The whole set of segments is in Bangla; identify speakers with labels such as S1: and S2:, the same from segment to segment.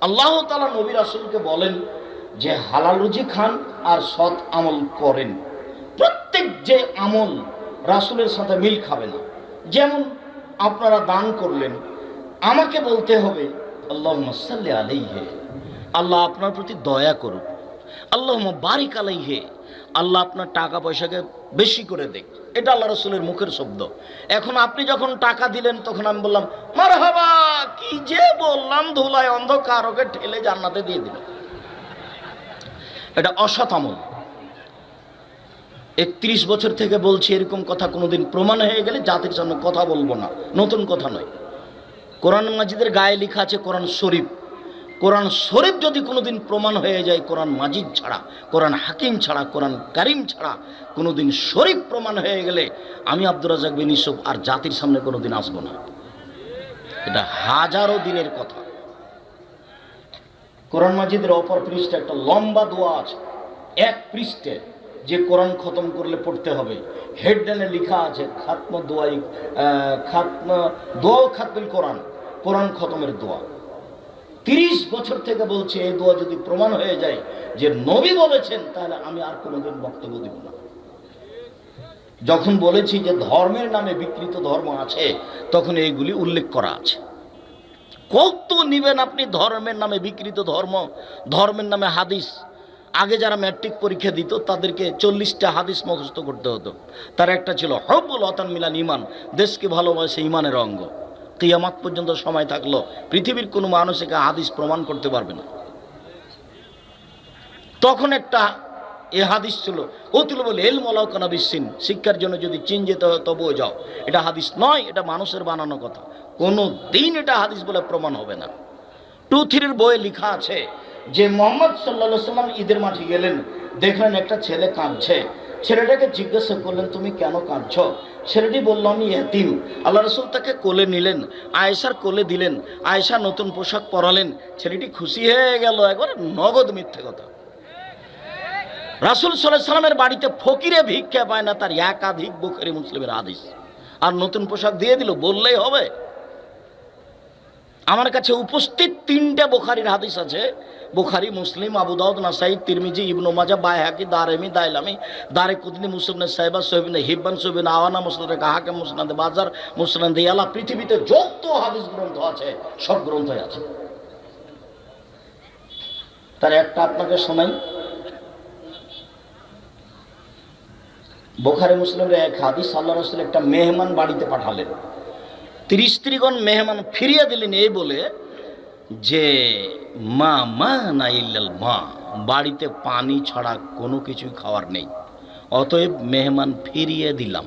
S1: আল্লাহ তালা নবী রাসুলকে বলেন যে, হালাল রুজি খান আর সৎ আমল করেন। প্রত্যেক যে আমল রাসুলের সাথে মিল খাবে না। যেমন আপনারা দান করলেন, আমাকে বলতে হবে আল্লাহ সাল্লি আলাইহে। আল্লাহ আপনার প্রতি দয়া করুক। আল্লাহ বারিক আলাইহে। আল্লাহ আপনার টাকা পয়সাকে বেশি করে দেখ। এটা আল্লাহ রসুলের মুখের শব্দ। এখন আপনি যখন টাকা দিলেন, তখন আমি বললাম মার হাবা কি যে বললাম, ধুলায় অন্ধকার, ওকে ঠেলে জান্নাতে দিয়ে দিল। এটা অসৎ আমল। একত্রিশ বছর থেকে বলছি এরকম কথা কোনোদিন প্রমাণ হয়ে গেলে জাতির সামনে কথা বলব না, নতুন কথা নয়। কোরআন মাজিদের গায়ে লেখা আছে কোরআন শরীফ। কোরআন শরীফ যদি কোনোদিন প্রমাণ হয়ে যায়, কোরআন মাজিদ ছাড়া, কোরআন হাকিম ছাড়া, কোরআন কারিম ছাড়া কোনোদিন শরীফ প্রমাণ হয়ে গেলে আমি আব্দুর রাজাক বিন আর জাতির সামনে কোনোদিন আসব না। এটা হাজারো দিনের কথা। কোরআন মাজিদের অপর পৃষ্ঠে একটা লম্বা দোয়া আছে। এক পৃষ্ঠে যে কোরআন খতম করলে পড়তে হবে। হেডলাইনে লেখা আছে, খাতম দোয়াই খাতম দোয়া খাতমুল কোরআন কোরআন খতমের দোয়া। তিরিশ বছর থেকে বলছে, এই দোয়া যদি প্রমাণ হয়ে যায় যে নবী বলেছেন, তাহলে আমি আর কোনোদিন বক্তব্য দিব না। যখন বলেছি যে ধর্মের নামে বিকৃত ধর্ম আছে, তখন এইগুলি উল্লেখ করা আছে। কত নিবেন আপনি ধর্মের নামে বিকৃত ধর্ম, ধর্মের নামে হাদিস? আগে যারা ম্যাট্রিক পরীক্ষা দিত, তাদেরকে চল্লিশটা হাদিস মুখস্থ করতে হতো। তার একটা ছিল, হব্বুল অতান মিলান ইমান দেশকে ভালোবাসে ইমানের অঙ্গ। কিয়ামাত পর্যন্ত সময় থাকল, পৃথিবীর কোনো মানুষ হাদিস প্রমাণ করতে পারবে না। তখন একটা এ হাদিস ছিল। ও তুলো বলে এল মলাও কানা বিশ্বীন শিক্ষার জন্য যদি চীন যেতে হয়, তবুও যাও। এটা হাদিস নয়, এটা মানুষের বানানো কথা। কোনো দিন এটা হাদিস বলে প্রমাণ হবে না। টু থ্রির বইয়ে লেখা আছে যে মোহাম্মদ সাল্লা সাল্লাম ঈদের মাঠে গেলেন, দেখলেন একটা ছেলে কাঁদছে। ছেলেটাকে জিজ্ঞাসা করলেন, তুমি কেন কাঁদছ? ছেলেটি বলল, আমি এতিম। আল্লাহ রসুল তাকে কোলে নিলেন, আয়েশার কোলে দিলেন, আয়েশা নতুন পোশাক পরালেন। ছেলেটি খুশি হয়ে গেল, একবার নগদ মিথ্যে কথা। রাসুল সাল্লাহ সাল্লামের বাড়িতে ফকিরে ভিক্ষা পায় না, তার একাধিক বুখারি মুসলিমের আদেশ আর নতুন পোশাক দিয়ে দিল, বললেই হবে। আমার কাছে উপস্থিত তিনটে বোখারির হাদিস আছে। বুখারি, মুসলিম, আবু দাউদ, নাসাই, তিরমিজি, ইবনু মাজা বায়হাকি দারেমি, দাইলামি, দারে কুদনি মুসলিমনে সাহেবা সোহেবিনে হিব্বান সোহেবিন আওয়ানা মুসনাদে কাহাকে মুসনাদে বাজার, মুসনাদে ইয়ালা পৃথিবীতে যত হাদিস গ্রন্থ আছে, সব গ্রন্থই আছে। তার একটা আপনাকে শোনাই। বোখারি মুসলিমের এক হাদিস, আল্লাহ রসুল একটা মেহমান বাড়িতে পাঠালেন। তিরিশ ত্রিগণ মেহমান ফিরিয়ে দিলেন এই বলে যে, মা মা না ইল্লাল মা, বাড়িতে পানি ছাড়া কোনো কিছুই খাওয়ার নেই। অতএব মেহমান ফিরিয়ে দিলাম।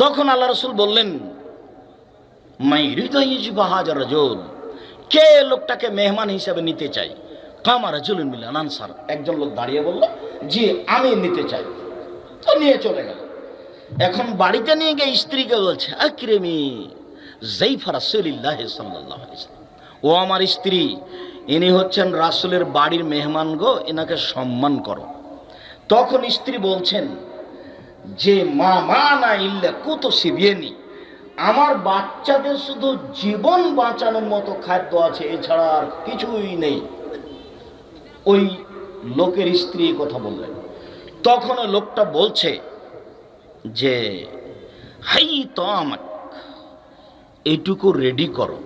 S1: তখন আল্লাহ রসুল বললেন, মাই হৃদয় বাহাজার রাজল, কে লোকটাকে মেহমান হিসাবে নিতে চাই কামার জুলুন মিলান আনসার। একজন লোক দাঁড়িয়ে বলল জি, আমি নিতে চাই। তো নিয়ে চলে গেল। এখন বাড়িতে নিয়ে গিয়ে স্ত্রীকে বলছে, আক্রেমি জৈফা রাসুলিল্লাহ সাল্লাহ ও আমার স্ত্রী, ইনি হচ্ছেন রাসুলের বাড়ির মেহমান গো এনাকে সম্মান করো। তখন স্ত্রী বলছেন, যে মা মা না ইল্লা কত সিবিয়েনি, আমার বাচ্চাদের শুধু জীবন বাঁচানোর মতো খাদ্য আছে, এছাড়া আর কিছুই নেই। ওই লোকের স্ত্রী কথা বললেন। তখন লোকটা বলছে যে, হাই তো আমাক এইটুকু রেডি করো।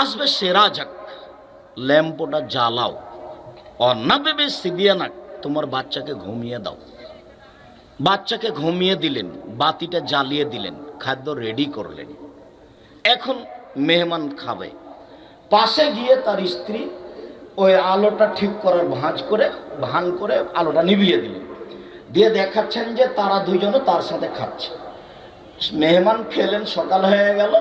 S1: আসবে সেরা যাক ল্যাম্পটা জ্বালাও অন্না ভেবে সিবিয়ানাক, তোমার বাচ্চাকে ঘুমিয়ে দাও। বাচ্চাকে ঘুমিয়ে দিলেন, বাতিটা জ্বালিয়ে দিলেন, খাদ্য রেডি করলেন। এখন মেহমান খাবে। পাশে গিয়ে তার স্ত্রী ওই আলোটা ঠিক করার ভাঁজ করে, ভান করে আলোটা নিভিয়ে দিলেন দিয়ে দেখাচ্ছেন যে তারা দুজনে তার সাথে খাচ্ছে। মেহমান খেলেন, সকাল হয়ে গেল।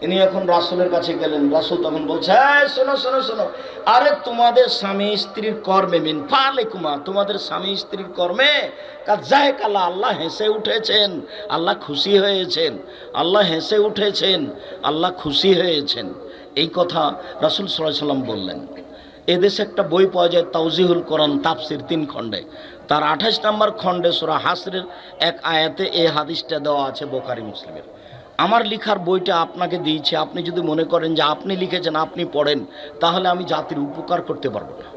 S1: ইনি এখন রাসুলের কাছে গেলেন। রাসুল তখন বলছে "এই, শোনো শোনো শোনো। আরে তোমাদের স্বামী স্ত্রীর কর্মে মিন ফালে কুমা তোমাদের স্বামী স্ত্রীর কর্মে কাজায় কালা আল্লাহ হেসে উঠেছেন। আল্লাহ খুশি হয়েছেন। আল্লাহ হেসে উঠেছেন। আল্লাহ খুশি হয়েছেন। এই কথা রাসুল সাল্লাহ সাল্লাম বললেন। এদেশে একটা বই পাওয়া যায় তাউজিহুল কোরআন তাফসির তিন খণ্ডে। তার আঠাশ নম্বর খণ্ডে সুরা হাসরের এক আয়াতে এই হাদিসটা দেওয়া আছে বোকারি মুসলিমের। আমার লিখার বইটা আপনাকে দিয়েছি, আপনি যদি মনে করেন যে আপনি লিখেছেন, আপনি পড়েন, তাহলে আমি জাতির উপকার করতে পারব না।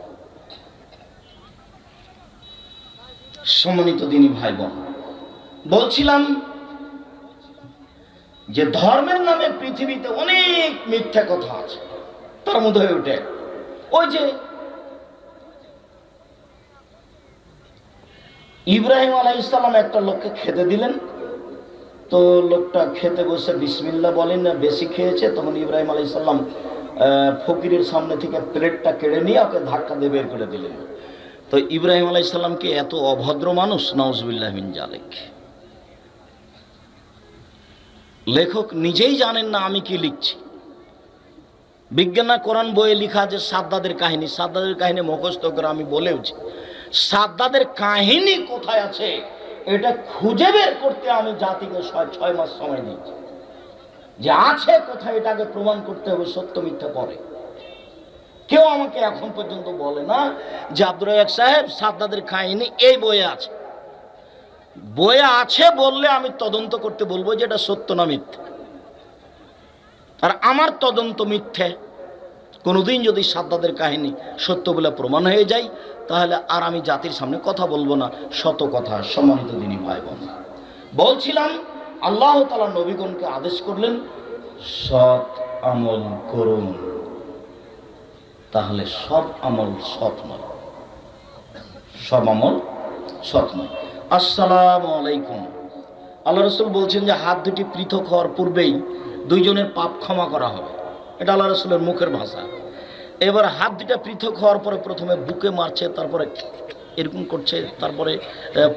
S1: সম্মানিত দিনী ভাই বোন বলছিলাম যে ধর্মের নামে পৃথিবীতে অনেক মিথ্যা কথা আছে, তার মধ্যে হয়ে ওঠে ওই যে ইব্রাহিম আলাই ইসলাম একটা লোককে খেতে দিলেন তো লোকটা খেতে বসে বিসমিল্লা বলেন না, বেশি খেয়েছে, তখন ইব্রাহিম আলাই ইসলাম ফকিরের সামনে থেকে প্লেটটা কেড়ে নিয়ে ওকে ধাক্কা দিয়ে বের করে দিলেন। তো ইব্রাহিম আলাই ইসলামকে এত অভদ্র মানুষ? নওয়াজবিল্লাহ মিন জালেক লেখক নিজেই জানেন না আমি কি লিখছি। বিজ্ঞানা কোরআন বইয়ে লিখা আছে সাদ্দাদের কাহিনী। সাদ্দাদের কাহিনী মুখস্থ করে আমি বলেওছি, সাদ্দাদের কাহিনী কোথায় আছে? এটা খুঁজে বের করতে আমি জাতিকে ছয় মাস সময় দিয়েছি। যে আছে কোথায় এটাকে প্রমাণ করতে হবে সত্য মিথ্যা পরে। কেউ আমাকে এখন পর্যন্ত বলে না যে আব্দুর রাজাক সাহেব সাদ্দাদের কাহিনী এই বইয়ে আছে। বইয়ে আছে বললে আমি তদন্ত করতে বলব যে এটা সত্য না মিথ্যে। আর আমার তদন্ত মিথ্যে। কোনোদিন যদি সাদ্দাদের কাহিনী সত্য বলে প্রমাণ হয়ে যায়, তাহলে আর আমি জাতির সামনে কথা বলব না। শত কথা, সম্মানিত দিনী ভাই বোন বলছিলাম, আল্লাহ তালা নবীগণকে আদেশ করলেন, সৎ আমল করুন। তাহলে সব আমল সৎ নয়। সব আমল সৎ নয়। আসসালামু আলাইকুম। আল্লাহ রসুল বলছেন যে, হাত দুটি পৃথক হওয়ার পূর্বেই দুইজনের পাপ ক্ষমা করা হবে। এটা আল্লাহ রসুলের মুখের ভাষা। এবার হাত দুটা পৃথক হওয়ার পরে প্রথমে বুকে মারছে, তারপরে এরকম করছে, তারপরে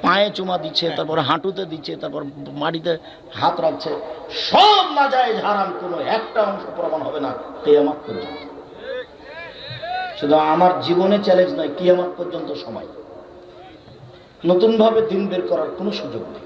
S1: পায়ে চুমা দিচ্ছে, তারপরে হাঁটুতে দিচ্ছে, তারপর মাটিতে হাত রাখছে। সব না যায় হারাম, কোনো একটা অংশ প্রমাণ হবে না কেয়ামাত পর্যন্ত। শুধু আমার জীবনে চ্যালেঞ্জ নয়, কিয়ামাত পর্যন্ত সময়। নতুনভাবে দিন বের করার কোনো সুযোগ নেই।